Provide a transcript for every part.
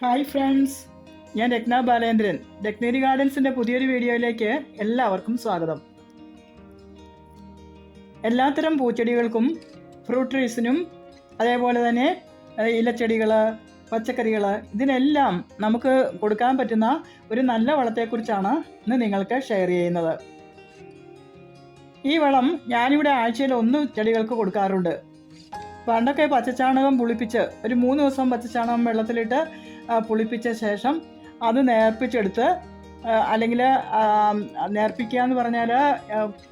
Hi friends ഞാൻ രത്ന ബാലേന്ദ്രൻ. രത്നേരി ഗാർഡൻസിന്റെ പുതിയൊരു വീഡിയോയിലേക്ക് എല്ലാവർക്കും സ്വാഗതം. എല്ലാത്തരം പൂച്ചെടികൾക്കും ഫ്രൂട്ട് ട്രീസിനും അതേപോലെ തന്നെ ഇലച്ചെടികൾ പച്ചക്കറികൾ ഇതിനെല്ലാം നമുക്ക് കൊടുക്കാൻ പറ്റുന്ന ഒരു നല്ല വളത്തെക്കുറിച്ചാണ് ഇന്ന് നിങ്ങൾക്ക് ഷെയർ ചെയ്യുന്നത്. ഈ വളം ഞാനിവിടെ ആഴ്ചയിൽ ഒന്ന് ചെടികൾക്ക് കൊടുക്കാറുണ്ട്. പണ്ടൊക്കെ പച്ചച്ചാണകം പുളിപ്പിച്ച് ഒരു മൂന്ന് ദിവസം പച്ചച്ചാണകം വെള്ളത്തിലിട്ട് പുളിപ്പിച്ച ശേഷം അത് നേർപ്പിച്ചെടുത്ത് അല്ലെങ്കിൽ നേർപ്പിക്കുക എന്ന് പറഞ്ഞാൽ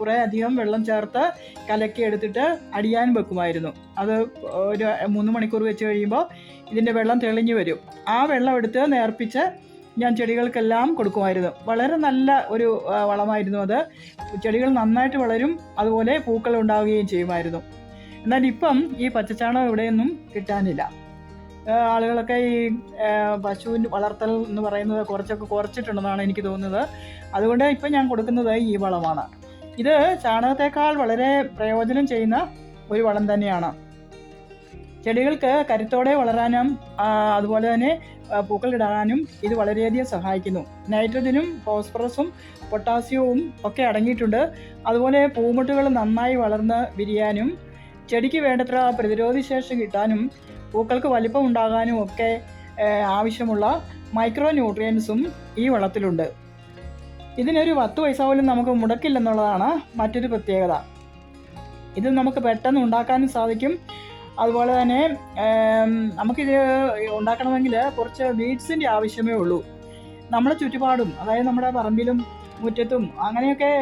കുറേ അധികം വെള്ളം ചേർത്ത് കലക്കി എടുത്തിട്ട് അടിയാൻ വെക്കുമായിരുന്നു. അത് ഒരു മൂന്ന് മണിക്കൂർ വെച്ച് കഴിയുമ്പോൾ ഇതിന്റെ വെള്ളം തെളിഞ്ഞു വരും. ആ വെള്ളം എടുത്ത് നേർപ്പിച്ച് ഞാൻ ചെടികൾക്കെല്ലാം കൊടുക്കുമായിരുന്നു. വളരെ നല്ല ഒരു വളമായിരുന്നു അത്. ചെടികൾ നന്നായിട്ട് വളരും അതുപോലെ പൂക്കൾ ഉണ്ടാവുകയും ചെയ്യുമായിരുന്നു. എന്നാൽ ഇപ്പം ഈ പച്ചച്ചാണകം ഇവിടെയൊന്നും കിട്ടാനില്ല. ആളുകളൊക്കെ ഈ പശുവിന്റെ വളർത്തൽ എന്ന് പറയുന്നത് കുറച്ചൊക്കെ കുറച്ചിട്ടുണ്ടെന്നാണ് എനിക്ക് തോന്നുന്നത്. അതുകൊണ്ട് ഇപ്പം ഞാൻ കൊടുക്കുന്നത് ഈ വളമാണ്. ഇത് ചാണകത്തേക്കാൾ വളരെ പ്രയോജനം ചെയ്യുന്ന ഒരു വളം തന്നെയാണ്. ചെടികൾക്ക് കരുത്തോടെ വളരാനും അതുപോലെ തന്നെ പൂക്കൾ പൂക്കളിടാനും ഇത് വളരെയധികം സഹായിക്കുന്നു. നൈട്രജനും ഫോസ്ഫറസും പൊട്ടാസ്യവും ഒക്കെ അടങ്ങിയിട്ടുണ്ട്. അതുപോലെ പൂമുട്ടുകൾ നന്നായി വളർന്ന് വിരിയാനും ചെടിക്ക് വേണ്ടത്ര പ്രതിരോധ ശേഷി കിട്ടാനും പൂക്കൾക്ക് വലിപ്പം ഉണ്ടാകാനും ഒക്കെ ആവശ്യമുള്ള മൈക്രോ ന്യൂട്രിയൻസും ഈ വെള്ളത്തിലുണ്ട് ഇതിനൊരു പത്ത് പൈസ പോലും നമുക്ക് മുടക്കില്ലെന്നുള്ളതാണ് മറ്റൊരു പ്രത്യേകത. ഇത് നമുക്ക് പെട്ടെന്ന് ഉണ്ടാക്കാനും സാധിക്കും. അതുപോലെ തന്നെ നമുക്കിത് ഉണ്ടാക്കണമെങ്കിൽ കുറച്ച് ബീഡ്സിന്റെ ആവശ്യമേ ഉള്ളൂ. നമ്മുടെ ചുറ്റുപാടും അതായത് നമ്മുടെ പറമ്പിലും മുറ്റത്തും അങ്ങനെയൊക്കെ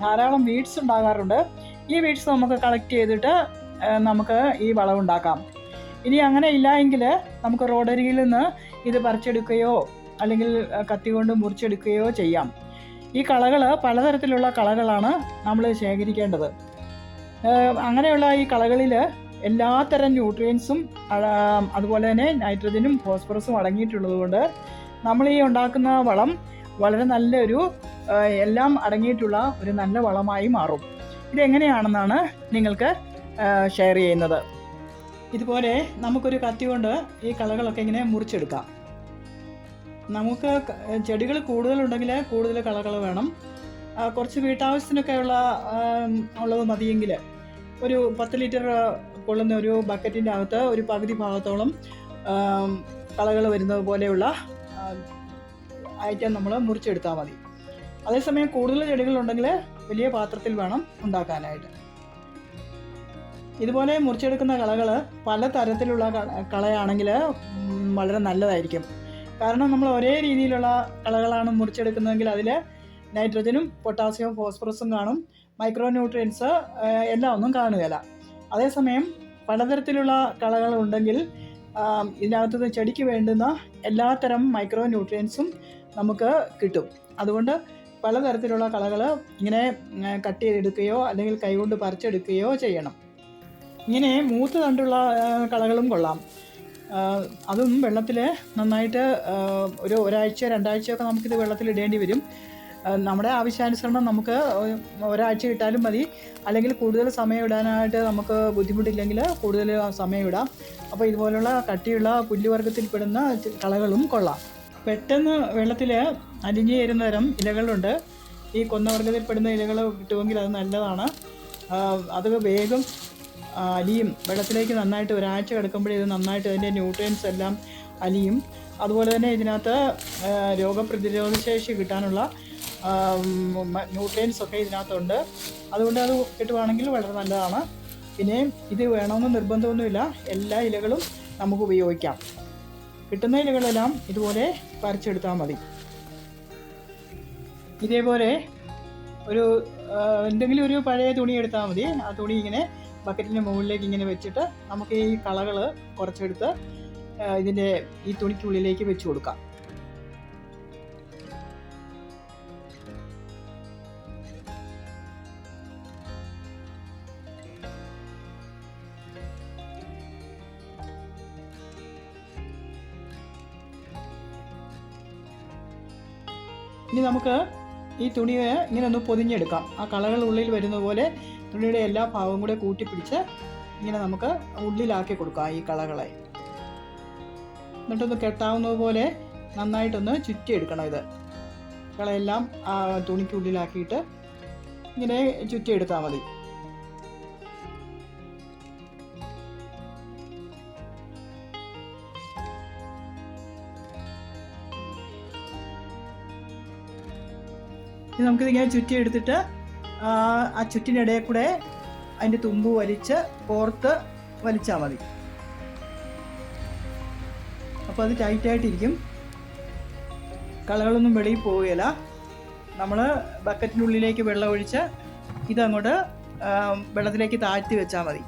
ധാരാളം വീഡ്സ് ഉണ്ടാകാറുണ്ട്. ഈ വീഡ്സ് നമുക്ക് കളക്ട് ചെയ്തിട്ട് നമുക്ക് ഈ വളം ഉണ്ടാക്കാം ഇനി അങ്ങനെ ഇല്ല എങ്കിൽ നമുക്ക് റോഡരികിൽ നിന്ന് ഇത് പറിച്ചെടുക്കുകയോ അല്ലെങ്കിൽ കത്തി കൊണ്ട് മുറിച്ചെടുക്കുകയോ ചെയ്യാം. ഈ കളകൾ പലതരത്തിലുള്ള കളകളാണ് നമ്മൾ ശേഖരിക്കേണ്ടത്. അങ്ങനെയുള്ള ഈ കളകളിൽ എല്ലാത്തരം ന്യൂട്രിയൻസും അതുപോലെ തന്നെ നൈട്രജനും ഫോസ്ഫറസും അടങ്ങിയിട്ടുള്ളതുകൊണ്ട് നമ്മൾ ഈ ഉണ്ടാക്കുന്ന വളം വളരെ നല്ലൊരു എല്ലാം അടങ്ങിയിട്ടുള്ള ഒരു നല്ല വളമായി മാറും. ഇതെങ്ങനെയാണെന്നാണ് നിങ്ങൾക്ക് ഷെയർ ചെയ്യുന്നത്. ഇതുപോലെ നമുക്കൊരു കത്തി കൊണ്ട് ഈ കളകളൊക്കെ ഇങ്ങനെ മുറിച്ചെടുക്കാം. നമുക്ക് ചെടികൾ കൂടുതലുണ്ടെങ്കിൽ കൂടുതൽ കളകൾ വേണം. കുറച്ച് വീട്ടാവശ്യത്തിനൊക്കെ ഉള്ള ഉള്ളത് മതിയെങ്കിൽ ഒരു പത്ത് ലിറ്റർ കൊള്ളുന്ന ഒരു ബക്കറ്റിന്റെ അകത്ത് ഒരു പകുതി ഭാഗത്തോളം കളകൾ വരുന്നത് പോലെയുള്ള ഐറ്റം നമ്മൾ മുറിച്ചെടുത്താൽ മതി. അതേസമയം കൂടുതൽ ചെടികളുണ്ടെങ്കിൽ വലിയ പാത്രത്തിൽ വേണം ഉണ്ടാക്കാനായിട്ട്. ഇതുപോലെ മുറിച്ചെടുക്കുന്ന കളകൾ പല തരത്തിലുള്ള കളയാണെങ്കിൽ വളരെ നല്ലതായിരിക്കും. കാരണം നമ്മൾ ഒരേ രീതിയിലുള്ള കളകളാണ് മുറിച്ചെടുക്കുന്നതെങ്കിൽ അതിൽ നൈട്രജനും പൊട്ടാസ്യവും ഫോസ്ഫറസും കാണും മൈക്രോ ന്യൂട്രിയൻസ് എല്ലാം ഒന്നും കാണുകയില്ല. അതേസമയം പലതരത്തിലുള്ള കളകൾ ഉണ്ടെങ്കിൽ ആം, ഇതിനകത്ത് ചെടിക്ക് വേണ്ടുന്ന എല്ലാത്തരം മൈക്രോ ന്യൂട്രിയൻസും നമുക്ക് കിട്ടും. അതുകൊണ്ട് പലതരത്തിലുള്ള കളകൾ ഇങ്ങനെ കട്ട് ചെയ്തെടുക്കുകയോ അല്ലെങ്കിൽ കൈകൊണ്ട് പറിച്ചെടുക്കുകയോ ചെയ്യണം. ഇങ്ങനെ മൂത്ത് കണ്ടുള്ള കളകളും കൊള്ളാം. അതും വെള്ളത്തിൽ നന്നായിട്ട് ഒരു ഒരാഴ്ച രണ്ടാഴ്ചയൊക്കെ നമുക്കിത് വെള്ളത്തിൽ ഇടേണ്ടി വരും. നമ്മുടെ ആവശ്യാനുസരണം നമുക്ക് ഒരാഴ്ച ഇട്ടാലും മതി. അല്ലെങ്കിൽ കൂടുതൽ സമയം ഇടാനായിട്ട് നമുക്ക് ബുദ്ധിമുട്ടില്ലെങ്കിൽ കൂടുതൽ സമയം ഇടാം. അപ്പോൾ ഇതുപോലുള്ള കട്ടിയുള്ള പുല്ലുവർഗത്തിൽപ്പെടുന്ന കളകളും കൊള്ളാം. പെട്ടെന്ന് വെള്ളത്തിൽ അലിഞ്ഞു ചേരുന്ന തരം ഇലകളുണ്ട്. ഈ കൊന്നവർഗത്തിൽപ്പെടുന്ന ഇലകൾ കിട്ടുമെങ്കിൽ അത് നല്ലതാണ്. അത് വേഗം അലിയും വെള്ളത്തിലേക്ക് നന്നായിട്ട് ഒരാഴ്ച കിടക്കുമ്പോഴേ ഇത് നന്നായിട്ട് അതിന്റെ ന്യൂട്രിയൻസ് എല്ലാം അലിയും. അതുപോലെ തന്നെ ഇതിനകത്ത് രോഗപ്രതിരോധ ശേഷി കിട്ടാനുള്ള ന്യൂട്രിയൻസ് ഒക്കെ ഇതിനകത്തുണ്ട്. അതുകൊണ്ട് അത് കിട്ടുവാണെങ്കിൽ വളരെ നല്ലതാണ്. പിന്നെ ഇത് വേണമെന്ന് നിർബന്ധമൊന്നുമില്ല. എല്ലാ ഇലകളും നമുക്ക് ഉപയോഗിക്കാം. കിട്ടുന്ന ഇലകളെല്ലാം ഇതുപോലെ പറിച്ചെടുത്താൽ മതി. ഇതേപോലെ ഒരു എന്തെങ്കിലും ഒരു പഴയ തുണി എടുത്താൽ മതി. ആ തുണി ഇങ്ങനെ ബക്കറ്റിന്റെ മുകളിലേക്ക് ഇങ്ങനെ വെച്ചിട്ട് നമുക്ക് ഈ കളകൾ കുറച്ചെടുത്ത് ഇതിന്റെ ഈ തുണിക്കുള്ളിലേക്ക് വെച്ച് കൊടുക്കാം. ഇനി നമുക്ക് ഈ തുണിയെ ഇങ്ങനെ ഒന്ന് പൊതിഞ്ഞെടുക്കാം. ആ കളകൾ ഉള്ളിൽ വരുന്ന പോലെ തുണിയുടെ എല്ലാ ഭാഗവും കൂടെ കൂട്ടിപ്പിടിച്ച് ഇങ്ങനെ നമുക്ക് ഉള്ളിലാക്കി കൊടുക്കാം ഈ കളകളെ. എന്നിട്ടൊന്ന് കെട്ടാവുന്നതുപോലെ നന്നായിട്ടൊന്ന് ചുറ്റിയെടുക്കണം ഇത്. കളയെല്ലാം ആ തുണിക്കുള്ളിലാക്കിയിട്ട് ഇങ്ങനെ ചുറ്റിയെടുത്താൽ മതി. നമുക്കിതിങ്ങനെ ചുറ്റിയെടുത്തിട്ട് ആ ചുറ്റിനിടയിൽ കൂടെ അതിന്റെ തുമ്പ് വലിച്ച് കോർത്ത് വലിച്ചാൽ മതി. അപ്പോൾ അത് ടൈറ്റായിട്ടിരിക്കും കളകളൊന്നും വെളിയിൽ പോവുകയില്ല. നമ്മൾ ബക്കറ്റിനുള്ളിലേക്ക് വെള്ളം ഒഴിച്ച് ഇതങ്ങോട്ട് വെള്ളത്തിലേക്ക് താഴ്ത്തി വെച്ചാൽ മതി.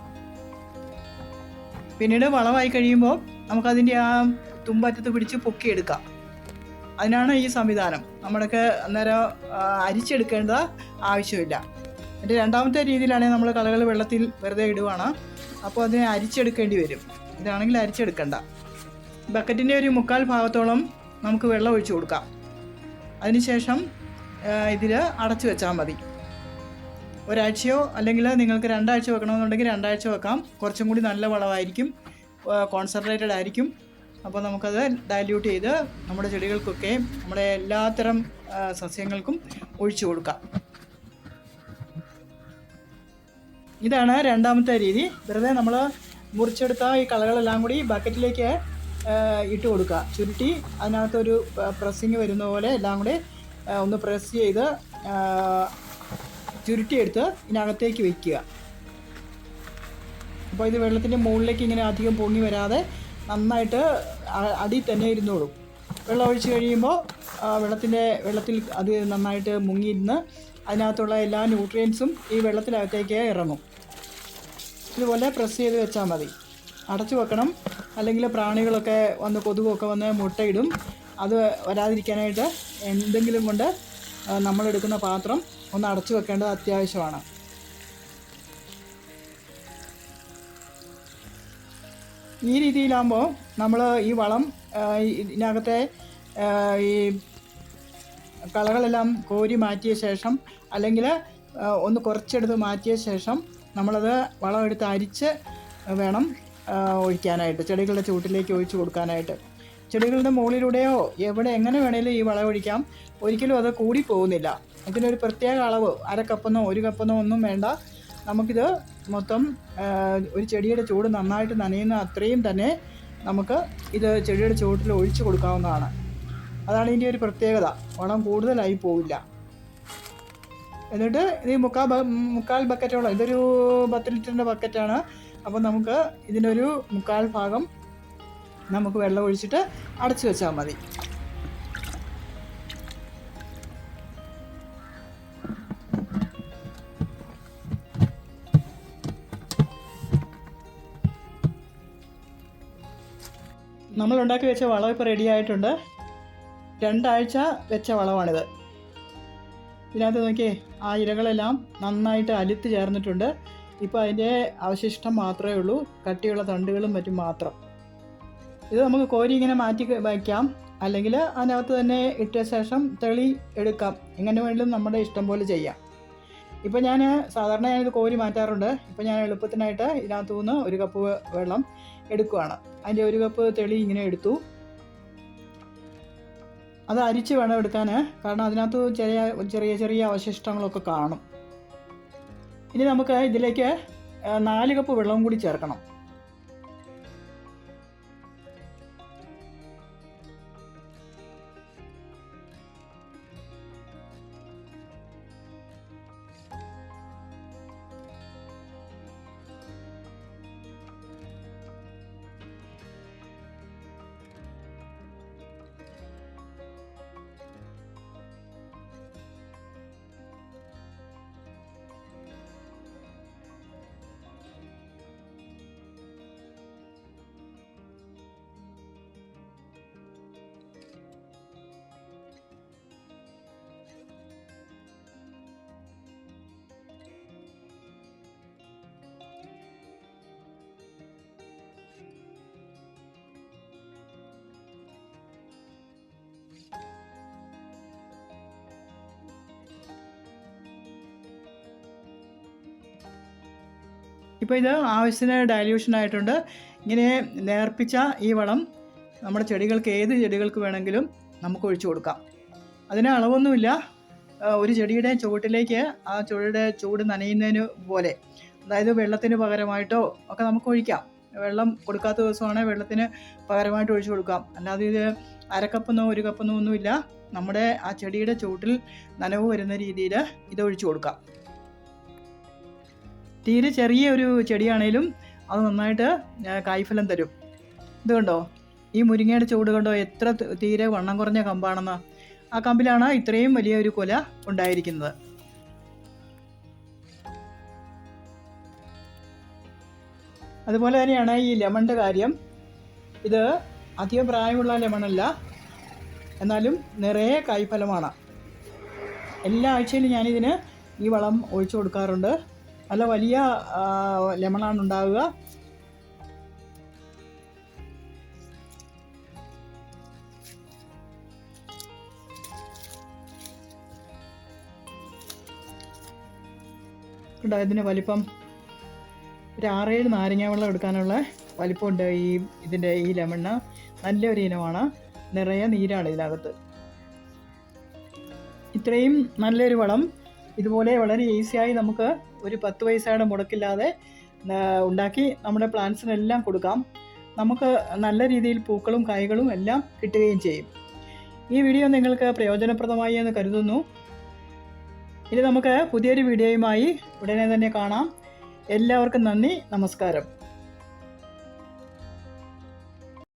പിന്നീട് വളമായി കഴിയുമ്പോൾ നമുക്കതിന്റെ ആ തുമ്പറ്റത്ത് പിടിച്ച് പൊക്കിയെടുക്കാം. അതിനാണ് ഈ സംവിധാനം. നമ്മളൊക്കെ അന്നേരം അരിച്ചെടുക്കേണ്ട ആവശ്യമില്ല. എന്റെ രണ്ടാമത്തെ രീതിയിലാണെങ്കിൽ നമ്മൾ കളകൾ വെള്ളത്തിൽ വെറുതെ ഇടുവാണ്. അപ്പോൾ അതിനെ അരിച്ചെടുക്കേണ്ടി വരും. ഇതാണെങ്കിൽ അരിച്ചെടുക്കണ്ട. ബക്കറ്റിന്റെ ഒരു മുക്കാൽ ഭാഗത്തോളം നമുക്ക് വെള്ളം ഒഴിച്ചു കൊടുക്കാം. അതിനുശേഷം ഇതിൽ അടച്ചു വെച്ചാൽ മതി. ഒരാഴ്ചയോ അല്ലെങ്കിൽ നിങ്ങൾക്ക് രണ്ടാഴ്ച വെക്കണമെന്നുണ്ടെങ്കിൽ രണ്ടാഴ്ച വെക്കാം. കുറച്ചും കൂടി നല്ല വളമായിരിക്കും കോൺസെൻട്രേറ്റഡ് ആയിരിക്കും. അപ്പോൾ നമുക്കത് ഡയല്യൂട്ട് ചെയ്ത് നമ്മുടെ ചെടികൾക്കൊക്കെ നമ്മുടെ എല്ലാത്തരം സസ്യങ്ങൾക്കും ഒഴിച്ചു കൊടുക്കാം. ഇതാണ് രണ്ടാമത്തെ രീതി. വെറുതെ നമ്മൾ മുറിച്ചെടുത്ത ഈ കളകളെല്ലാം കൂടി ബക്കറ്റിലേക്ക് ഇട്ട് കൊടുക്കുക. ചുരുട്ടി അതിനകത്തൊരു പ്രസ്സിങ് വരുന്ന പോലെ എല്ലാം കൂടി ഒന്ന് പ്രസ് ചെയ്ത് ചുരുട്ടിയെടുത്ത് ഇതിനകത്തേക്ക് വയ്ക്കുക അപ്പോൾ ഇത് വെള്ളത്തിന്റെ മുകളിലേക്ക് ഇങ്ങനെ അധികം പൊങ്ങി വരാതെ നന്നായിട്ട് അടി തന്നെ ഇരുന്നോളും. വെള്ളം ഒഴിച്ച് കഴിയുമ്പോൾ വെള്ളത്തിന്റെ വെള്ളത്തിൽ അത് നന്നായിട്ട് മുങ്ങിയിരുന്ന് അതിനകത്തുള്ള എല്ലാ ന്യൂട്രിയൻസും ഈ വെള്ളത്തിനകത്തേക്ക് ഇറങ്ങും. ഇതുപോലെ പ്രസ് ചെയ്ത് വെച്ചാൽ മതി. അടച്ചു വെക്കണം. അല്ലെങ്കിൽ പ്രാണികളൊക്കെ വന്ന് കൊതുകൊക്കെ വന്ന് മുട്ടയിടും. അത് വരാതിരിക്കാനായിട്ട് എന്തെങ്കിലും കൊണ്ട് നമ്മളെടുക്കുന്ന പാത്രം ഒന്ന് അടച്ചു വെക്കേണ്ടത് അത്യാവശ്യമാണ്. ഈ രീതിയിലാകുമ്പോൾ നമ്മൾ ഈ വളം ഇതിനകത്തെ ഈ കളകളെല്ലാം കോരി മാറ്റിയ ശേഷം അല്ലെങ്കിൽ ഒന്ന് കുറച്ചെടുത്ത് മാറ്റിയ ശേഷം നമ്മളത് വളം എടുത്ത് അരിച്ച് വേണം ഒഴിക്കാനായിട്ട് ചെടികളുടെ ചൂട്ടിലേക്ക് ഒഴിച്ചു കൊടുക്കാനായിട്ട്. ചെടികളുടെ മുകളിലൂടെയോ എവിടെ എങ്ങനെ വേണേലും ഈ വളം ഒഴിക്കാം. ഒരിക്കലും അത് കൂടി പോകുന്നില്ല. അതിനൊരു പ്രത്യേക അളവ് അര കപ്പെന്നോ ഒരു കപ്പെന്നോ ഒന്നും വേണ്ട. നമുക്കിത് മൊത്തം ഒരു ചെടിയുടെ ചൂട് നന്നായിട്ട് നനയുന്ന അത്രയും തന്നെ നമുക്ക് ഇത് ചെടിയുടെ ചുവട്ടിൽ ഒഴിച്ചു കൊടുക്കാവുന്നതാണ്. അതാണ് ഇതിന്റെ ഒരു പ്രത്യേകത. വളം കൂടുതലായി പോവില്ല. എന്നിട്ട് ഇത് മുക്കാൽ മുക്കാൽ ബക്കറ്റോളം ഇതൊരു പത്ത് ലിറ്ററിന്റെ ബക്കറ്റാണ്. അപ്പോൾ നമുക്ക് ഇതിനൊരു മുക്കാൽ ഭാഗം നമുക്ക് വെള്ളം ഒഴിച്ചിട്ട് അടച്ചു വെച്ചാൽ മതി. നമ്മൾ ഉണ്ടാക്കി വെച്ച വളം ഇപ്പോൾ റെഡി ആയിട്ടുണ്ട്. രണ്ടാഴ്ച വെച്ച വളമാണിത്. ഇതിനകത്ത് നോക്കിയേ ആ ഇലകളെല്ലാം നന്നായിട്ട് അലുത്ത് ചേർന്നിട്ടുണ്ട്. ഇപ്പോൾ അതിന്റെ അവശിഷ്ടം മാത്രമേ ഉള്ളൂ. കട്ടിയുള്ള തണ്ടുകളും മറ്റും മാത്രം. ഇത് നമുക്ക് കോരി ഇങ്ങനെ മാറ്റി വയ്ക്കാം. അല്ലെങ്കിൽ അതിനകത്ത് തന്നെ ഇട്ട ശേഷം തെളി എടുക്കാം. എങ്ങനെ വേണമെങ്കിലും നമ്മുടെ ഇഷ്ടം പോലെ ചെയ്യാം. ഇപ്പോൾ ഞാൻ സാധാരണ ഞാനിത് കോരി മാറ്റാറുണ്ട്. ഇപ്പോൾ ഞാൻ എളുപ്പത്തിനായിട്ട് ഇതിനകത്തു നിന്ന് ഒരു കപ്പ് വെള്ളം എടുക്കുകയാണ് അതിന്റെ ഒരു കപ്പ് തെളി ഇങ്ങനെ എടുത്തു. അത് അരിച്ച് വേണം എടുക്കാൻ. കാരണം അതിനകത്ത് ചെറിയ ചെറിയ ചെറിയ അവശിഷ്ടങ്ങളൊക്കെ കാണും. ഇനി നമുക്ക് ഇതിലേക്ക് നാല് കപ്പ് വെള്ളം കൂടി ചേർക്കണം. ഇപ്പോൾ ഇത് ആവശ്യത്തിന് ഡയല്യൂഷൻ ആയിട്ടുണ്ട്. ഇങ്ങനെ നേർപ്പിച്ച ഈ വളം നമ്മുടെ ചെടികൾക്ക് ഏത് ചെടികൾക്ക് വേണമെങ്കിലും നമുക്ക് ഒഴിച്ചു കൊടുക്കാം. അതിന് അളവൊന്നുമില്ല. ഒരു ചെടിയുടെ ചുവട്ടിലേക്ക് ആ ചെടിയുടെ ചൂട് നനയുന്നതിന് പോലെ അതായത് വെള്ളത്തിന് പകരമായിട്ടോ ഒക്കെ നമുക്ക് ഒഴിക്കാം. വെള്ളം കൊടുക്കാത്ത ദിവസമാണെങ്കിൽ വെള്ളത്തിന് പകരമായിട്ട് ഒഴിച്ചു കൊടുക്കാം. അല്ലാതെ ഇത് അരക്കപ്പെന്നോ ഒരു കപ്പെന്നോ ഒന്നുമില്ല. നമ്മുടെ ആ ചെടിയുടെ ചുവട്ടിൽ നനവ് വരുന്ന രീതിയിൽ ഇത് ഒഴിച്ചു കൊടുക്കാം. തീരെ ചെറിയ ഒരു ചെടിയാണേലും അത് നന്നായിട്ട് കായ്ഫലം തരും. ഇത് കണ്ടോ? ഈ മുരിങ്ങയുടെ ചൂട് കണ്ടോ? എത്ര തീരെ വണ്ണം കുറഞ്ഞ കമ്പാണെന്ന്. ആ കമ്പിലാണ് ഇത്രയും വലിയ ഒരു കൊല ഉണ്ടായിരിക്കുന്നത്. അതുപോലെ തന്നെയാണ് ഈ ലെമണിന്റെ കാര്യം. ഇത് അധികം പ്രായമുള്ള ലെമണല്ല. എന്നാലും നിറയെ കായ്ഫലമാണ്. എല്ലാ ആഴ്ചയിലും ഞാനിതിന് ഈ വളം ഒഴിച്ചു കൊടുക്കാറുണ്ട്. നല്ല വലിയ ലെമണാണ് ഉണ്ടാവുക. കണ്ടോ ഇതിന് വലിപ്പം ഒരു ആറേഴ് നാരങ്ങ വെള്ളം എടുക്കാനുള്ള വലിപ്പമുണ്ട് ഈ ഇതിന്റെ ഈ ലെമണ് നല്ലൊരു ഇനമാണ്. നിറയെ നീരാണ് ഇതിനകത്ത്. ഇത്രയും നല്ലൊരു വളം. ഇതുപോലെ വളരെ ഈസിയായി നമുക്ക് ഒരു പത്ത് പൈസയുടെ മുടക്കില്ലാതെ ഉണ്ടാക്കി നമ്മുടെ പ്ലാന്റ്സിനെല്ലാം കൊടുക്കാം. നമുക്ക് നല്ല രീതിയിൽ പൂക്കളും കായ്കളും എല്ലാം കിട്ടുകയും ചെയ്യും. ഈ വീഡിയോ നിങ്ങൾക്ക് പ്രയോജനപ്രദമായി എന്ന് കരുതുന്നു. ഇനി നമുക്ക് പുതിയൊരു വീഡിയോയുമായി ഉടനെ തന്നെ കാണാം. എല്ലാവർക്കും നന്ദി നമസ്കാരം.